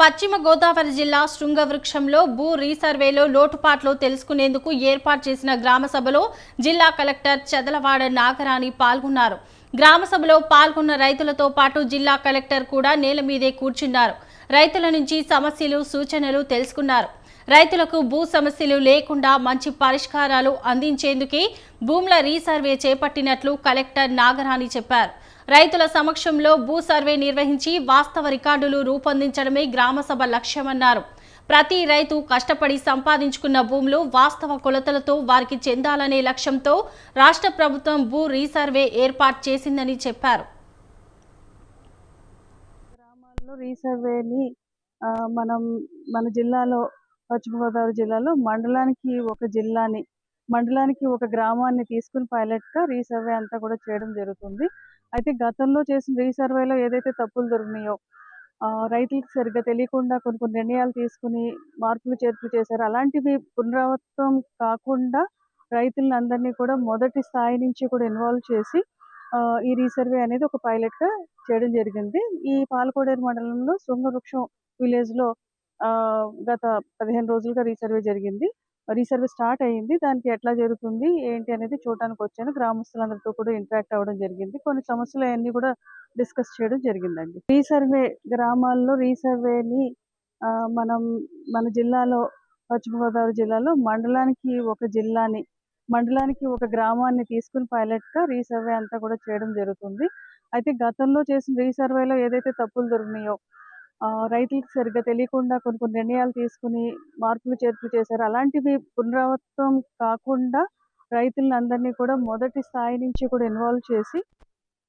పశ్చిమ గోదావరి జిల్లా శృంగవృక్షంలో భూ రీసర్వేలో లోటుపాట్లు తెలుసుకునేందుకు ఏర్పాటు చేసిన గ్రామ సభలో జిల్లా కలెక్టర్ చదలవాడ నాగరాణి పాల్గొన్నారు. గ్రామ సభలో పాల్గొన్న రైతులతో పాటు జిల్లా కలెక్టర్ కూడా నేల మీదే కూర్చున్నారు. రైతుల నుంచి సమస్యలు సూచనలు తెలుసుకున్నారు. రైతులకు భూ సమస్యలు లేకుండా మంచి పరిష్కారాలు అందించేందుకే భూముల రీసర్వే చేపట్టినట్లు కలెక్టర్ నాగరాణి చెప్పారు. రైతుల సమక్షంలో భూ సర్వే నిర్వహించి వాస్తవ రికార్డులు రూపొందించడమే గ్రామసభ లక్ష్యమన్నారు. ప్రతి రైతు కష్టపడి సంపాదించుకున్న భూములు వాస్తవ కొలతలతో వారికి చెందాలనే లక్ష్యంతో రాష్ట్ర ప్రభుత్వం భూ రీసర్వే ఏర్పాటు చేసిందని చెప్పారు. గ్రామాల్లో రీసర్వేని మనం మన జిల్లాలో పశ్చిమ గోదావరి జిల్లాలో మండలానికి ఒక జిల్లాని మండలానికి ఒక గ్రామాన్ని తీసుకుని పైలట్గా రీసర్వే అంతా కూడా చేయడం జరుగుతుంది. అయితే గతంలో చేసిన రీసర్వేలో ఏదైతే తప్పులు దొరికినాయో రైతులకు సరిగ్గా తెలియకుండా కొన్ని కొన్ని నిర్ణయాలు తీసుకుని మార్పులు చేర్పులు చేశారు. అలాంటివి పునరావృతం కాకుండా రైతులను అందరినీ కూడా మొదటి స్థాయి నుంచి కూడా ఇన్వాల్వ్ చేసి ఈ రీసర్వే అనేది ఒక పైలట్గా చేయడం జరిగింది. ఈ పాలకోడేరు మండలంలో శృంగవృక్షం విలేజ్లో ఆ, గత పదిహేను రోజులుగా రీసర్వే జరిగింది. రీసర్వే స్టార్ట్ అయ్యింది. దానికి ఎట్లా జరుగుతుంది ఏంటి అనేది చూడటానికి వచ్చాను. గ్రామస్తులందరితో కూడా ఇంటరాక్ట్ అవ్వడం జరిగింది. కొన్ని సమస్యలు అవన్నీ కూడా డిస్కస్ చేయడం జరిగిందండి. రీసర్వే గ్రామాల్లో రీసర్వేని ఆ, మనం మన జిల్లాలో పశ్చిమ గోదావరి జిల్లాలో మండలానికి ఒక జిల్లాని మండలానికి ఒక గ్రామాన్ని తీసుకుని పైలట్గా రీసర్వే అంతా కూడా చేయడం జరుగుతుంది. అయితే గతంలో చేసిన రీసర్వేలో ఏదైతే తప్పులు దొరికినాయో రైతులకు సరిగ్గా తెలియకుండా కొన్ని కొన్ని నిర్ణయాలు తీసుకుని మార్పులు చేర్పులు చేశారు. అలాంటివి పునరావృతం కాకుండా రైతులను అందరినీ కూడా మొదటి స్థాయి నుంచి కూడా ఇన్వాల్వ్ చేసి